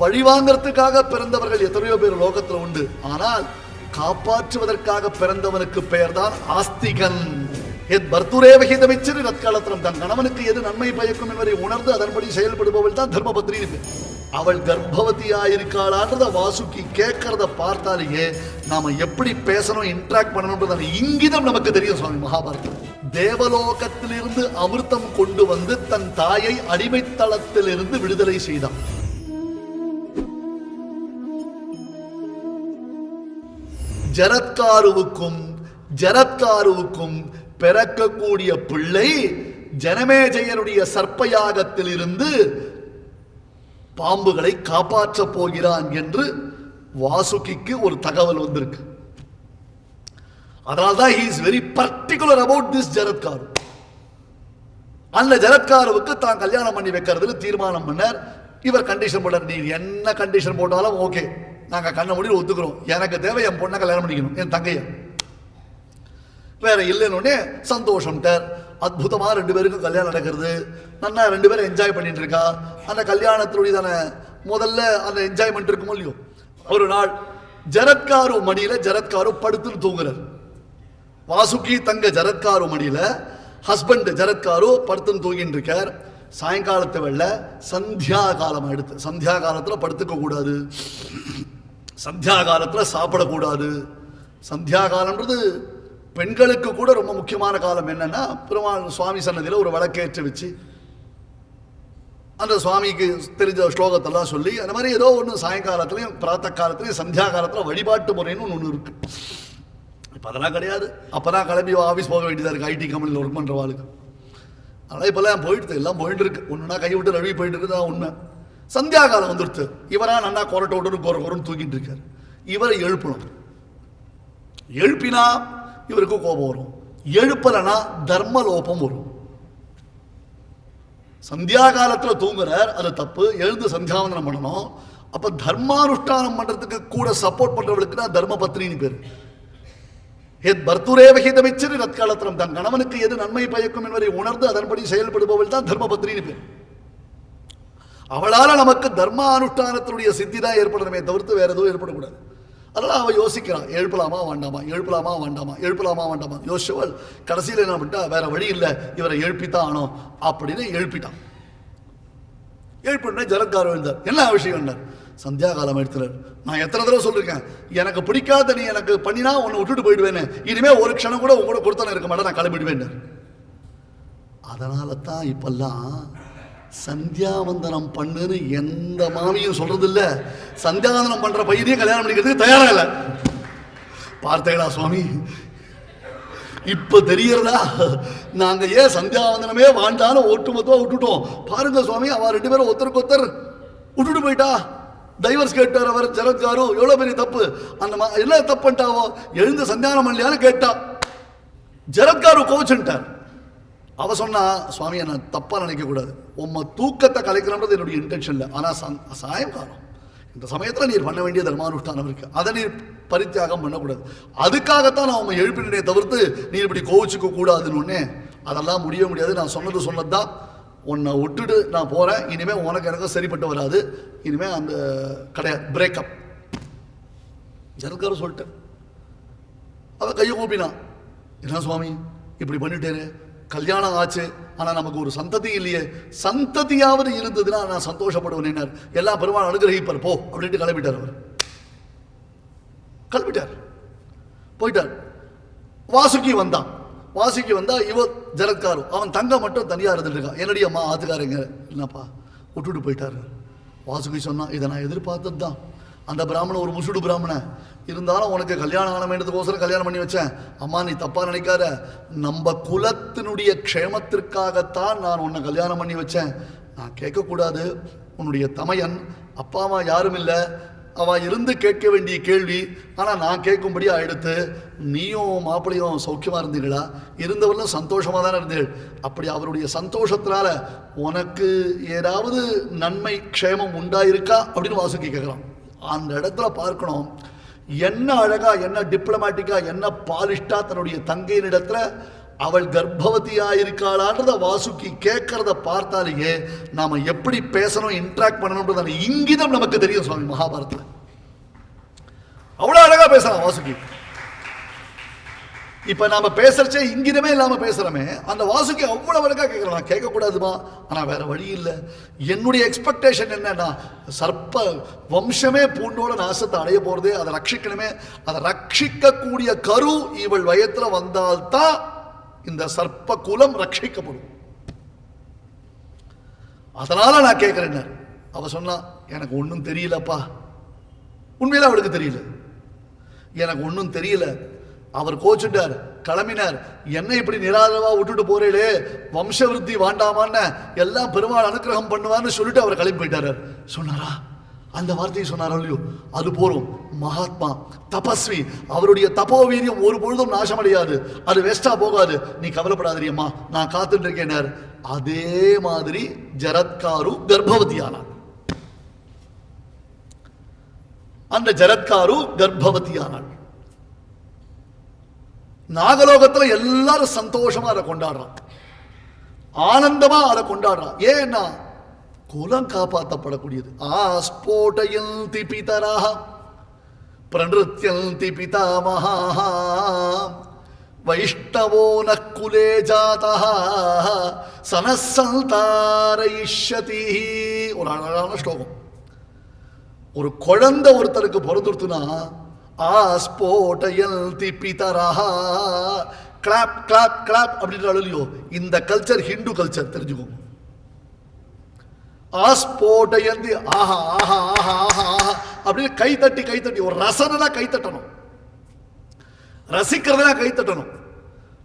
பழி வாங்கறதுக்காக பிறந்தவர்கள் எத்தனையோ பேர் லோகத்துல உண்டு. ஆனால் காப்பாற்றுவதற்காக பிறந்தவனுக்கு பெயர்தான் ஆஸ்திகன். என் பர்த்துரேவ ஹிதமிச்சிரு நற்காலத்திலும் தன் கணவனுக்கு எது நன்மை பயக்கும் என்பதை உணர்ந்து அதன்படி செயல்படுபவள் தான் தர்மபத்ரி அவள் கர்ப்பவதியாயிருக்காளான்றத வாசுக்கி கேட்கறத பார்த்தாலேயே நாம எப்படி பேசணும் இன்ட்ராக்ட் பண்ணணும்ன்றது இங்கிதம் நமக்கு தெரியும் சுவாமி மகாபாரதம் தேவலோகத்திலிருந்து அமிர்தம் கொண்டு வந்து தன் தாயை அடிமைத்தளத்திலிருந்து விடுதலை செய்தான். ஜரத்காருவுக்கும் ஜரத்காருவுக்கும் பிறக்கக்கூடிய பிள்ளை ஜனமேஜயனுடைய சர்ப்பயாகத்தில் இருந்து பாம்புகளை காப்பாற்றப் போகிறான் என்று வாசுகிக்கு ஒரு தகவல் வந்திருக்கு. அதனால்தான் he is very particular about this Jaratkaru அந்த ஜரத்காருவுக்கு தான் கல்யாணம் பண்ணி வைக்கிறதுல தீர்மானம் பண்ணார். இவர் கண்டிஷன் போட்டார். நீ என்ன கண்டிஷன் போட்டாலும் ஓகே நாங்கள் கண்ண முடிவு ஒத்துக்கிறோம். எனக்கு தேவை என் பொண்ணை கல்யாணம் பண்ணிக்கணும். என் தங்கைய. வேற இல்லைன்னு டர் அற்புதமாக ரெண்டு பேருக்கும் கல்யாணம் நடக்கிறது. நன்னா ரெண்டு பேரும் என்ஜாய் பண்ணிட்டு இருக்கா. அந்த கல்யாணத்தினுடையதான முதல்ல அந்த என்ஜாய்மெண்ட் இருக்குமோ இல்லையோ? ஒரு நாள் ஜரத்காரு மணியில ஜரத்காரு படுத்துன்னு தூங்குறார். வாசுகி தங்க ஜரத்காரு மணியில ஹஸ்பண்ட் ஜரத்காரு படுத்துன்னு தூங்கிட்டு இருக்கார். சாயங்காலத்தை வெள்ள சந்தியா காலம் எடுத்து சந்தியா காலத்துல படுத்துக்க கூடாது. சந்தியா காலத்தில் சாப்பிடக்கூடாது. சந்தியா காலம்ன்றது பெண்களுக்கு கூட ரொம்ப முக்கியமான காலம் என்னன்னா பெருமாள் சுவாமி சன்னதியில் ஒரு விளக்கேற்றி வச்சு அந்த சுவாமிக்கு தெரிஞ்ச ஸ்லோகத்தெல்லாம் சொல்லி அந்த மாதிரி ஏதோ ஒன்று சாயங்காலத்துலையும் பிராத்த காலத்துலையும் சந்தியா காலத்தில் வழிபாட்டு முறைன்னு ஒன்று இருக்கு. இப்போ அதெல்லாம் கிடையாது. அப்போ தான் கிளம்பி ஆஃபீஸ் போக வேண்டியதாக இருக்குது ஐடி கம்பெனியில் ஒர்க் பண்ணுறவாளுக்கு அதனால் இப்போல்லாம் போயிடுது. எல்லாம் போயிட்டு இருக்கு. ஒன்றுனா கை விட்டு நழுவி போயிட்டு இருக்குது தான் உண்மை. சந்தியா காலம் வந்துடுத்து. இவரா நல்லா கொரட்டை விட்டு கொர கொரன்னு தூக்கிட்டு இருக்கார். இவரை எழுப்பணும். எழுப்பினா இவருக்கு கோபம் வரும். எழுப்பலைன்னா தர்மலோபம் வரும். சந்தியா காலத்தில் தூங்குறார் அது தப்பு. எழுந்து சந்தியாவந்தனம் பண்ணணும். அப்ப தர்மானுஷ்டானம் பண்றதுக்கு கூட சப்போர்ட் பண்றவளுக்கு தான் தர்ம பத்னின்னு பேர் எத் பர்த்துரேவ ஹிதமிச்சரி தன் கணவனுக்கு எது நன்மை பயக்கும் என்பதை உணர்ந்து அதன்படி செயல்படுபவள் தான் தர்ம பத்னின்னு பேர். அவளால் நமக்கு தர்ம அனுஷ்டானத்தினுடைய சித்தி தான் ஏற்படணுமே தவிர்த்து வேற எதுவும் ஏற்படக்கூடாது. அதெல்லாம் அவள் யோசிக்கிறான் எழுப்பலாமா வேண்டாமா எழுப்பலாமா வேண்டாமா எழுப்பலாமா வேண்டாமா. யோசிச்சவள் கடைசியில் என்ன பண்ணிட்டா வேற வழி இல்லை இவரை எழுப்பித்தான் ஆனோம் அப்படின்னு எழுப்பிட்டான். எழுப்பின ஜலத்காரம் எழுந்தார். என்ன விஷயம் என்ன சந்தியா காலம் எடுத்துறார். நான் எத்தனை தடவை சொல்லியிருக்கேன் எனக்கு பிடிக்காத நீ எனக்கு பண்ணினா உன்னை விட்டுட்டு போயிடுவேன்னு. இனிமே ஒரு க்ஷணம் கூட உங்களோட கொடுத்தன இருக்க மாட்டேன் நான் கிளம்பிடுவேன் அதனால தான் இப்பெல்லாம் சந்தியாவந்தனம் பண்ணுன்னு எந்த மாமியும் சொல்றது இல்ல சந்தியாவந்தனம் பண்ற பையனையும் கல்யாணம் பண்ணிக்கிறதுக்கு தயாரா இல்ல. பார்த்தேடா சுவாமி. இப்ப தெரியறதா? நாங்க ஏன் சந்தியாவந்தனமே வாண்டான்னு ஒட்டுமொத்தமா விட்டுட்டோம். பாருங்க சுவாமி அவ ரெண்டு பேரும் ஒருத்தருக்கு ஒருத்தர் விட்டுட்டு போயிட்டா. டைவர்ஸ் கேட்டார் அவர் ஜரத்காரு எவ்வளவு பெரிய தப்பு? அந்த மா- என்ன தப்பு பண்ணிட்டாவோ எழுந்து சந்தியானம் பண்ணலையான்னு கேட்டா. ஜரத்காரு கோவிச்சுட்டார் அவ சொன்னா சுவாமி நான் தப்பா நினைக்க கூடாது. உம்ம தூக்கத்தை கலைக்கணும்ன்றது என்னுடைய இன்டென்ஷன் இல்லை ஆனா சந்- சாயங்காலம் இந்த சமயத்துல நீர் பண்ண வேண்டிய தர்மானுஷ்டானம் இருக்கு. அதை நீர் பரித்தியாகம் பண்ணக்கூடாது. அதுக்காகத்தான் நான் உங்க எழுப்பினே தவிர்த்து நீர் இப்படி கோவிச்சுக்க கூடாதுன்னு ஒன்னே அதெல்லாம் முடிய முடியாது. நான் சொன்னது சொன்னதுதான் உன்னை விட்டுட்டு நான் போறேன். இனிமே உனக்கு எனக்கு சரிப்பட்டு வராது. இனிமே அந்த கிடையாது பிரேக்கப் ஜனக்காரர் சொல்லிட்டேன் அவ கையை கூப்பினான். என்ன சுவாமி? இப்படி பண்ணிட்டேரு கல்யாணம் ஆச்சு ஆனா நமக்கு ஒரு சந்ததி இல்லையே. சந்ததியாவது இருந்ததுன்னா நான் சந்தோஷப்படுவேன் எல்லா பெருமாள் அனுகிரகிப்பார் போ அப்படின்ட்டு கிளம்பிட்டார் அவர். கிளம்பிட்டார். போயிட்டார். வாசுகி வந்தான். வாசுகி வந்தா இவ ஜலத்காரு அவன் தங்க மட்டும் தனியா இருந்துட்டு இருக்கான் என்னுடைய அம்மா ஆத்துக்காரங்க? என்னப்பா? விட்டுட்டு போயிட்டாரு. வாசுகி சொன்னா இதை நான் எதிர்பார்த்தது தான் அந்த பிராமணன் ஒரு முசுடு பிராமணன். இருந்தாலும் உனக்கு கல்யாணம் ஆனமேன்றதுக்கோசரம் கல்யாணம் பண்ணி வச்சேன். அம்மா நீ தப்பாக நினைக்காத. நம்ம குலத்தினுடைய க்ஷேமத்திற்காகத்தான் நான் உன்னை கல்யாணம் பண்ணி வச்சேன். நான் கேட்கக்கூடாது. உன்னுடைய தமையன் அப்பா அம்மா யாரும் இல்லை. அவ இருந்து கேட்க வேண்டிய கேள்வி ஆனால் நான் கேட்கும்படி ஆயிடுத்து. நீயும் மாப்பிளையும் சௌக்கியமாக இருந்தீங்களா இருந்தவர்களும் சந்தோஷமாக தானே இருந்தீள் அப்படி அவருடைய சந்தோஷத்தினால உனக்கு ஏதாவது நன்மை க்ஷேமம் உண்டாயிருக்கா? அப்படின்னு வாசுக்கி கேட்கலாம் அந்த இடத்துல பார்க்கணும் என்ன அழகா என்ன டிப்ளமேட்டிக்கா என்ன பாலிஷ்டா தன்னுடைய தங்கையின் இடத்துல அவள் கர்ப்பவதியா இருக்காளான்றத வாசுகி கேட்கறத பார்த்தாலேயே நாம எப்படி பேசணும் இன்ட்ராக்ட் பண்ணணும்ன்றது இங்கிதம் நமக்கு தெரியும் சுவாமி மகாபாரத்தில் அவ்வளோ அழகா பேசலாம் வாசுகி. இப்ப நாம பேசுறச்சே இங்கிருமே இல்லாம பேசுகிறோமே அந்த வாசுக்கு அவ்வளவு அழகா கேட்கறோம் கேட்கக்கூடாதுமா? ஆனா வேற வழி இல்லை. என்னுடைய எக்ஸ்பெக்டேஷன் என்னன்னா சர்ப்ப வம்சமே பூண்டோட நாசத்தை அடைய போறதே அதை ரட்சிக்கணுமே. அதை ரட்சிக்கக்கூடிய கரு இவள் வயத்துல வந்தால்தான் இந்த சர்ப்ப குலம் ரட்சிக்கப்படும். அதனால நான் கேட்கிறேன் அவ சொன்னா எனக்கு ஒன்றும் தெரியலப்பா. உண்மையில அவளுக்கு தெரியல. எனக்கு ஒன்றும் தெரியல. அவர் கோச்சுட்டார் கிளம்பினார். என்ன இப்படி நிராதரவா விட்டுட்டு போறீங்களே வம்சவிருத்தி வாண்டாமான்னு எல்லாம் பெருமாள் அனுக்கிரகம் பண்ணுவான்னு சொல்லிட்டு அவர் கிளம்பி போயிட்டாரு. சொன்னாரா? அந்த வார்த்தையை சொன்னாரோ இல்லையோ? அது போரும் மகாத்மா தபஸ்வி அவருடைய தபோ வீரியம் ஒரு பொழுதும் நாசமடையாது. அது வேஸ்டா போகாது. நீ கவலைப்படாதீரியம்மா நான் காத்துட்டு இருக்கேனார் அதே மாதிரி ஜரத்காரு கர்ப்பவதியானார். அந்த ஜரத்காரு கர்ப்பவதியானாள் நாகலோகத்துல எல்லாரும் சந்தோஷமா அதை கொண்டாடுறான். ஆனந்தமா அதை கொண்டாடுறான். ஏன்னா குலம் காப்பாற்றப்படக்கூடியது ஆஸ்போட்டயந்தி பிதராக பிரநிருத்தியந்தி பிதாமகாः வைஷ்ணவோ நக்குலே ஜாதா சனசந்தாரயிஷ்யதி ஒரு அழகான ஸ்லோகம். ஒரு குழந்தை ஒருத்தருக்கு பிறந்துடுத்துனா ஆஸ்போட்டயந்தி பிதரஹா கிளாப் கிளாப் கிளாப் அப்படின்ற இல்லையோ இந்த கல்ச்சர் ஹிந்து கல்ச்சர் தெரிஞ்சுக்கோங்க ஆஸ்போட்டயந்தி ஆஹா ஆஹா ஆஹா ஆஹா ஆஹா அப்படின்னு கை தட்டி கை தட்டி ஒரு ரசனா கை தட்டணும். ரசிக்கிறதுனா கை தட்டணும்.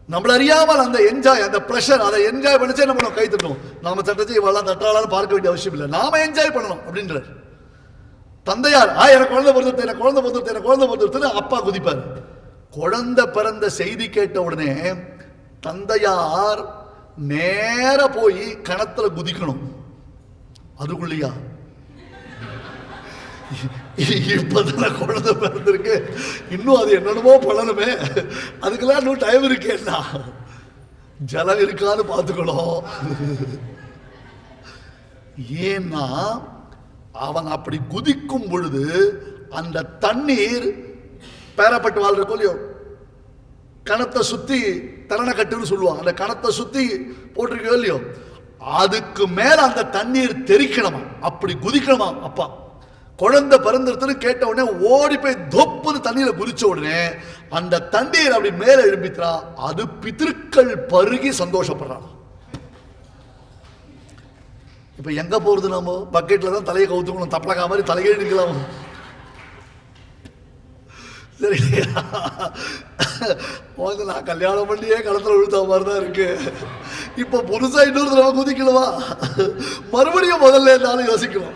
நம்மள அறியாமல் அந்த என்ஜாய் அந்த ப்ரெஷர் அதை என்ஜாய் பண்ணிச்சே நம்ம கை தட்டணும். நாம தட்டச்சு இவெல்லாம் தட்டாளான்னு பார்க்க வேண்டிய அவசியம் இல்லை. நாம என்ஜாய் பண்ணணும் அப்படின்றார். தந்தையார் ஆ எனக்கு குழந்தை பிறந்துருத்து எனக்கு குழந்தை பிறந்துருத்து எனக்கு குழந்தை பிறந்துருத்துன்னு அப்பா குதிப்பார். குழந்தை பிறந்த செய்தி கேட்ட உடனே தந்தையார் நேர போய் கணத்துல குதிக்கணும். அதுக்குள்ளையா? இப்பதான குழந்தை பிறந்திருக்கு. இன்னும் அது என்னென்னமோ பலனுமே அதுக்கெல்லாம் இன்னும் டைம் இருக்கேன்னா ஜலம் இருக்கான்னு பார்த்துக்கணும். ஏன்னா அவன் அப்படி குதிக்கும் பொழுது அந்த தண்ணீர் பேரப்பட்டு வாழ் இருக்கும் இல்லையோ கணத்தை சுத்தி தரணக்கட்டுன்னு சொல்லுவான் சொல்லுவாங்க. அந்த கணத்தை சுத்தி போட்டிருக்கோ இல்லையோ அதுக்கு மேல அந்த தண்ணீர் தெறிக்கணுமா? அப்படி குதிக்கணுமா அப்பா? குழந்தை பிறந்திருத்துன்னு கேட்ட உடனே ஓடி போய் தொப்புன்னு தண்ணீரை குதிச்ச உடனே அந்த தண்ணீர் அப்படி மேல எழுப்பித்ரா அது பித்திருக்கள் பருகி சந்தோஷப்படுறான் இப்ப எங்க போறது நம்ம பக்கெட்ல தான் தலையை கவுத்துக்கணும். தப்பலக்கா மாதிரி தலையே நிற்கலாம். சரி வந்து நான் கல்யாணம் பண்ணியே களத்தில் விழுத்த மாதிரி தான் இருக்கு. இப்போ புதுசாக இன்னொரு தடவை குதிக்கணுமா? மறுபடியும் முதல்ல இருந்தாலும் யோசிக்கணும்.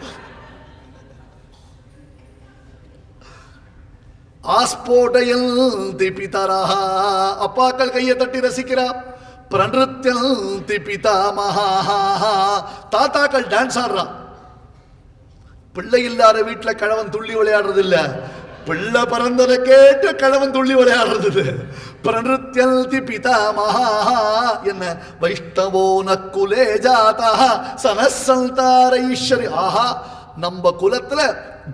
ஆஸ்போடையில் திபிதரா அப்பாக்கள் கையை தட்டி ரசிக்கிறான் பிரநிருத்தியல் திபிதா மகா தாத்தாக்கள் டான்ஸ் ஆடுறான் பிள்ளை இல்லாத வீட்டுல கழவன் துள்ளி விளையாடுறது இல்ல பிள்ளை பிறந்ததை கேட்டு கழவன் துள்ளி விளையாடுறது பிரநிருத்தியல் பிதா மகா என்ன? வைஷ்ணவோ நக்குலே ஜாதா. சனசந்தார ஈஸ்வரி. ஆஹா நம்ம குலத்துல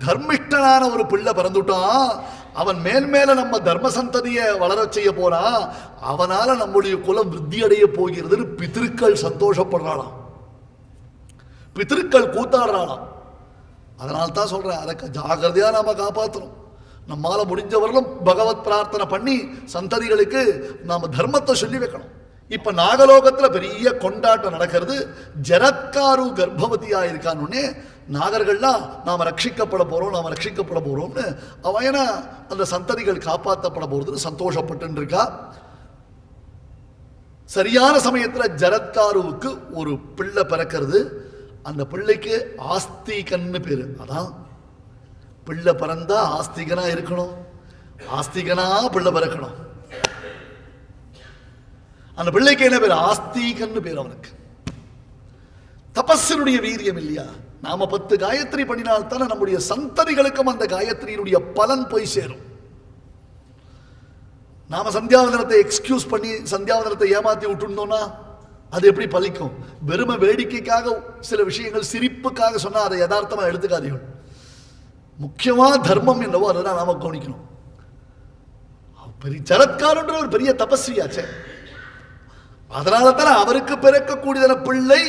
தர்மிஷ்டனான ஒரு பிள்ளை பிறந்துட்டான். அவன் மேல் மேல நம்ம தர்ம சந்ததியை வளர செய்ய போறான் அவனால நம்முடைய குலம் விருத்தி அடைய போகிறதுன்னு பித்திருக்கள் சந்தோஷப்படுறாளாம். பித்திருக்கள் கூத்தாடுறாளாம். அதனால தான் சொல்றேன் அதை ஜாகிரதையா ஜாக்கிரதையா நாம காப்பாற்றணும் நம்மால முடிஞ்சவர்களும் பகவத் பிரார்த்தனை பண்ணி சந்ததிகளுக்கு நாம தர்மத்தை சொல்லி வைக்கணும். இப்ப நாகலோகத்துல பெரிய கொண்டாட்டம் நடக்கிறது ஜரத்காரு கர்ப்பவதியா இருக்கான்னு நாகர்கள்லாம் நாம ரட்சிக்கப்பட போறோம் நாம ரட்சிக்கப்பட போறோம்னு அவன் ஏன்னா அந்த சந்ததிகள் காப்பாற்றப்பட போறதுன்னு சந்தோஷப்பட்டு இருக்கா சரியான சமயத்துல ஜரத்காருவுக்கு ஒரு பிள்ளை பிறக்கிறது. அந்த பிள்ளைக்கு ஆஸ்திகன்னு பேரு. அதான். பிள்ளை பிறந்தா ஆஸ்திகனா இருக்கணும். ஆஸ்திகனா பிள்ளை பிறக்கணும். அந்த பிள்ளைக்கு என்ன பேர்? ஆஸ்திகன்னு பேர் அவனுக்கு. தபஸினுடைய வீரியம் இல்லையா? நாம பத்து காயத்ரி பண்ணினால் தானே நம்முடைய சந்ததிகளுக்கும் அந்த காயத்ரியினுடைய பலன் போய் சேரும். நாம சந்தியாவந்தனத்தை எக்ஸ்கியூஸ் பண்ணி சந்தியாவந்தனத்தை ஏமாத்தி விட்டுருந்தோம்னா அது எப்படி பலிக்கும் வெறுமை வேடிக்கைக்காக சில விஷயங்கள் சிரிப்புக்காக சொன்னா அதை யதார்த்தமாக எடுத்துக்காதீர்கள். முக்கியமா தர்மம் என்னவோ அதை தான் நாம கவனிக்கணும். பெரிய சரத்காரன்ற ஒரு பெரிய தபஸ்வியாச்சே. அதனால தானே அவருக்கு பிறக்கக்கூடியதான பிள்ளை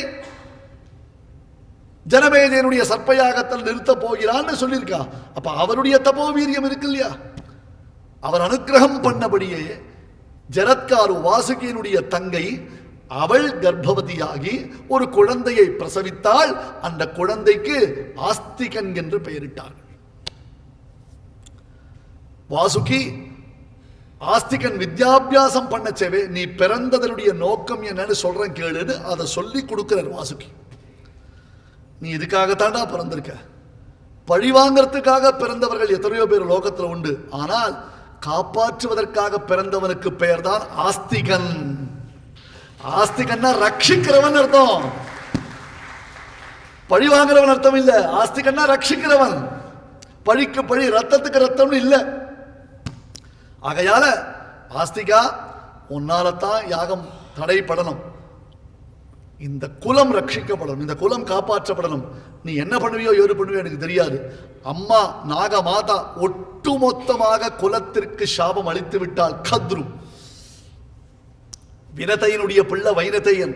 ஜனமேஜனுடைய சர்ப்பயாகத்தில் நிறுத்த போகிறான்னு சொல்லியிருக்கா. அப்ப அவருடைய தபோ வீரியம் இருக்கு இல்லையா அவர் அனுக்கிரகம் பண்ணபடியே ஜரத்காரு வாசுகியினுடைய தங்கை அவள் கர்ப்பவதியாகி ஒரு குழந்தையை பிரசவித்தால் அந்த குழந்தைக்கு ஆஸ்திகன் என்று பெயரிட்டார்கள் வாசுகி ஆஸ்திகன் வித்யாபியாசம் பண்ணச்சவே நீ பிறந்ததனுடைய நோக்கம் என்னன்னு சொல்றேன் கேளுன்னு அதை சொல்லி கொடுக்கிறார் வாசுகி. நீ இதுக்காகத்தாண்டா பிறந்திருக்க? பழி வாங்கிறதுக்காக பிறந்தவர்கள் எத்தனையோ பேர் லோகத்துல உண்டு. ஆனால் காப்பாற்றுவதற்காக பிறந்தவனுக்கு பெயர்தான் ஆஸ்திகன். ஆஸ்திகன்னா ரட்சிக்கிறவன் அர்த்தம். பழி வாங்குறவன் அர்த்தம் இல்ல. ஆஸ்திகன்னா ரட்சிக்கிறவன். பழிக்கு பழி ரத்தத்துக்கு ரத்தம்னு இல்ல. ஆகையால ஆஸ்திகா உன்னாலத்தான் யாகம் தடைப்படணும். இந்த குலம் ரட்சிக்கப்படணும் இந்த குலம் காப்பாற்றப்படணும். நீ என்ன பண்ணுவியோ ஏது பண்ணுவியோ எனக்கு தெரியாது. அம்மா நாக மாதா ஒட்டுமொத்தமாக குலத்திற்கு சாபம் அளித்து விட்டால் கத்ரு. வினதையனுடைய பிள்ளை வைனதையன்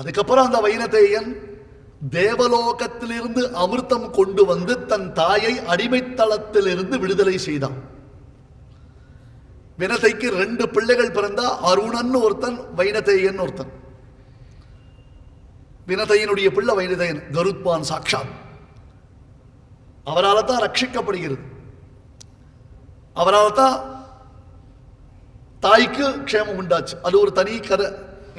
அதுக்கப்புறம் அந்த வைனதேயன் தேவலோகத்திலிருந்து அமிர்தம் கொண்டு வந்து தன் தாயை அடிமைத்தளத்திலிருந்து விடுதலை செய்தான். வினதைக்கு ரெண்டு பிள்ளைகள் பிறந்தா அருணன் ஒருத்தன் வைனதேயன் ஒருத்தன். வினதையினுடைய பிள்ளை வைனதையன் கருத்வான் சாட்சாத் அவரால் தான் ரட்சிக்கப்படுகிறது. அவரால் தான் தாய்க்கு க்ஷேமம் உண்டாச்சு. அது ஒரு தனி கதை.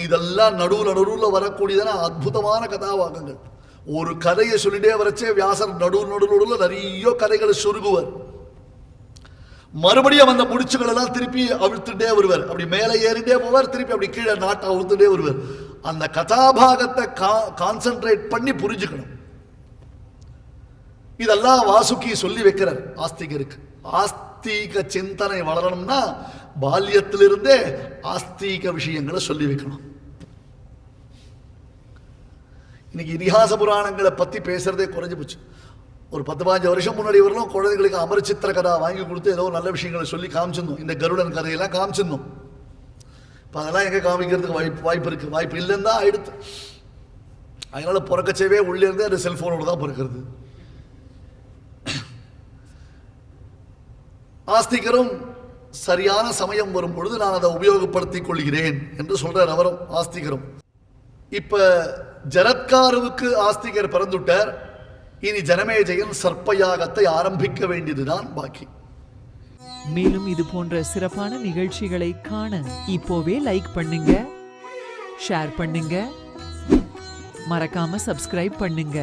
இதெல்லாம் நடுவில் நடுவில் வரக்கூடியதான அற்புதமான கதாபாகங்கள் ஒரு கதையை சொல்லிட்டே வரச்சே வியாசர் நடுவு நடுவு நடுவுல நிறைய கதைகளை சுருகுவர். மறுபடியும் அந்த முடிச்சுகள் எல்லாம் திருப்பி அவிழ்த்துட்டே வருவார். அப்படி மேலே ஏறிட்டே போவார் திருப்பி அப்படி கீழே நாட்டை அவிழ்த்துட்டே வருவார். அந்த கதாபாகத்தை கான்சென்ட்ரேட் பண்ணி புரிஞ்சுக்கணும். இதெல்லாம் வாசுகி சொல்லி வைக்கிறார் ஆஸ்திகருக்கு. ஆஸ்தீக சிந்தனை வளரணும்னா பால்யத்திலிருந்தே ஆஸ்தீக விஷயங்களை சொல்லி வைக்கணும். இன்னைக்கு இதிகாச புராணங்களை பத்தி பேசுறதே குறைஞ்சு போச்சு. ஒரு பத்து பதினஞ்சு வருஷம் முன்னாடி வரலும் குழந்தைகளுக்கு அமரச்சித்திர கதா வாங்கி கொடுத்து ஏதோ நல்ல விஷயங்களை சொல்லி காமிச்சிருந்தோம். இந்த கருடன் கதையெல்லாம் காமிச்சிருந்தோம். இப்போ அதெல்லாம் எங்கே காமிக்கிறதுக்கு வாய்ப்பு வாய்ப்பு இருக்குது வாய்ப்பு இல்லைன்னு தான் ஆயிடுத்து. அதனால பிறக்கச்சேவே உள்ளே இருந்தே அது செல்ஃபோனோட தான் பிறக்கிறது. ஆஸ்திகரும் சரியான சமயம் வரும் பொழுது நான் அதை உபயோகப்படுத்திக் கொள்கிறேன் என்று சொல்கிறார் அவரும் ஆஸ்திகரும். இப்ப ஜரத்காருவுக்கு ஆஸ்திகர் பிறந்துட்டார். இனி ஜனமேஜயன் சர்ப்பயாகத்தை ஆரம்பிக்க வேண்டியதுதான் பாக்கி. மேலும் இது போன்ற சிறப்பான நிகழ்ச்சிகளை காண இப்போவே லைக் பண்ணுங்க ஷேர் பண்ணுங்க மறக்காம சப்ஸ்கிரைப் பண்ணுங்க.